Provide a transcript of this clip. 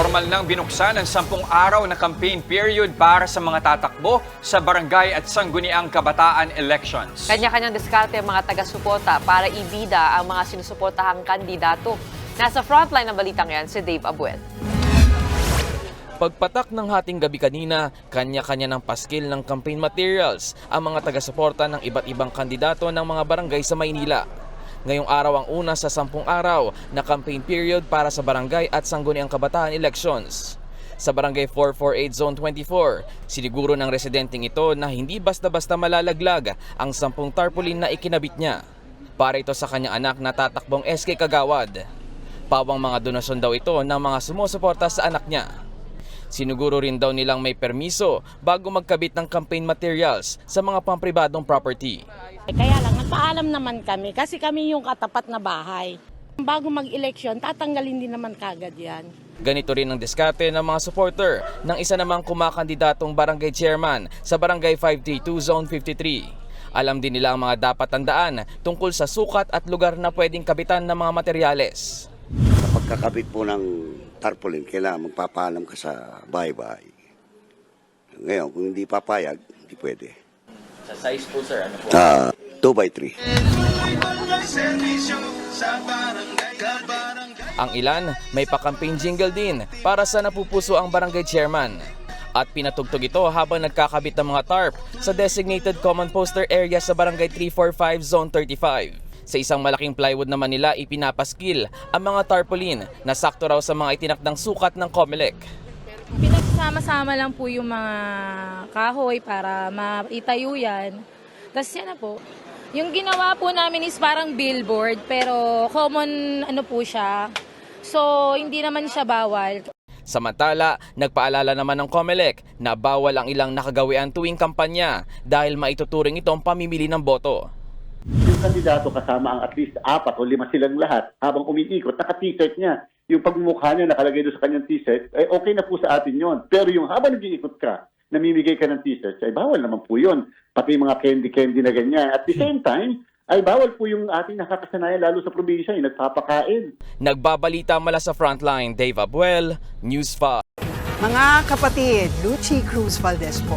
Formal nang binuksan ang sampung araw na campaign period para sa mga tatakbo sa barangay at sangguniang kabataan elections. Kanya-kanyang diskarte ang mga taga-suporta para ibida ang mga sinusuportahang kandidato. Nasa frontline ng balitang yan si Dave Abuel. Pagpatak ng hating gabi kanina, kanya-kanya ng paskil ng campaign materials ang mga taga-suporta ng iba't ibang kandidato ng mga barangay sa Maynila. Ngayong araw ang una sa sampung araw na campaign period para sa barangay at sangguniang kabataan elections. Sa Barangay 448 Zone 24, siniguro ng residenteng ito na hindi basta-basta malalaglag ang sampung tarpaulin na ikinabit niya. Para ito sa kanyang anak na tatakbong SK Kagawad. Pawang mga donasyon daw ito ng mga sumusuporta sa anak niya. Sinuguro rin daw nilang may permiso bago magkabit ng campaign materials sa mga pampribadong property. Eh, Kaya lang, nagpaalam naman kami kasi kami yung katapat na bahay. Bago mag-eleksyon, tatanggalin din naman kagad yan. Ganito rin ang diskarte ng mga supporter ng isa namang kumakandidatong barangay chairman sa Barangay 532 Zone 53. Alam din nila ang mga dapat tandaan tungkol sa sukat at lugar na pwedeng kabitan ng mga materyales. Sa pagkakabit po ng tarpaulin, kailangan magpapaalam ka sa bahay-bahay. Ngayon, kung hindi papayag, hindi pwede. Sa size po sir, ano po? Ah, 2 by 3. Ang ilan may pa-campaign jingle din para sa napupuso ang barangay chairman. At pinatugtog ito habang nagkakabit ng mga tarp sa designated common poster area sa barangay 345 Zone 35. Sa isang malaking plywood naman nila ipinapaskil ang mga tarpaulin na sakto raw sa mga itinakdang sukat ng COMELEC. Pinagsama-sama lang po yung mga kahoy para maitayo yan. Tapos yan na po. Yung ginawa po namin is parang billboard pero common ano po siya. So hindi naman siya bawal. Samantala, nagpaalala naman ng COMELEC na bawal ang ilang nakagawian tuwing kampanya dahil maituturing itong pamimili ng boto. Yung kandidato kasama ang at least apat o lima silang lahat habang umiikot, naka-t-shirt niya. Yung pagmumukha niya nakalagay doon sa kanyang t-shirt, eh okay na po sa atin yon. Pero yung habang nag-iikot ka, namimigay ka ng t-shirt, ay bawal naman po yun. Pati yung mga candy-candy na ganyan. At the same time, ay bawal po yung ating nakakasanayan lalo sa probinsya, yung nagpapakain. Nagbabalita mula sa frontline, Dave Abuel, News 5. Mga kapatid, Lucy Cruz Valdez po,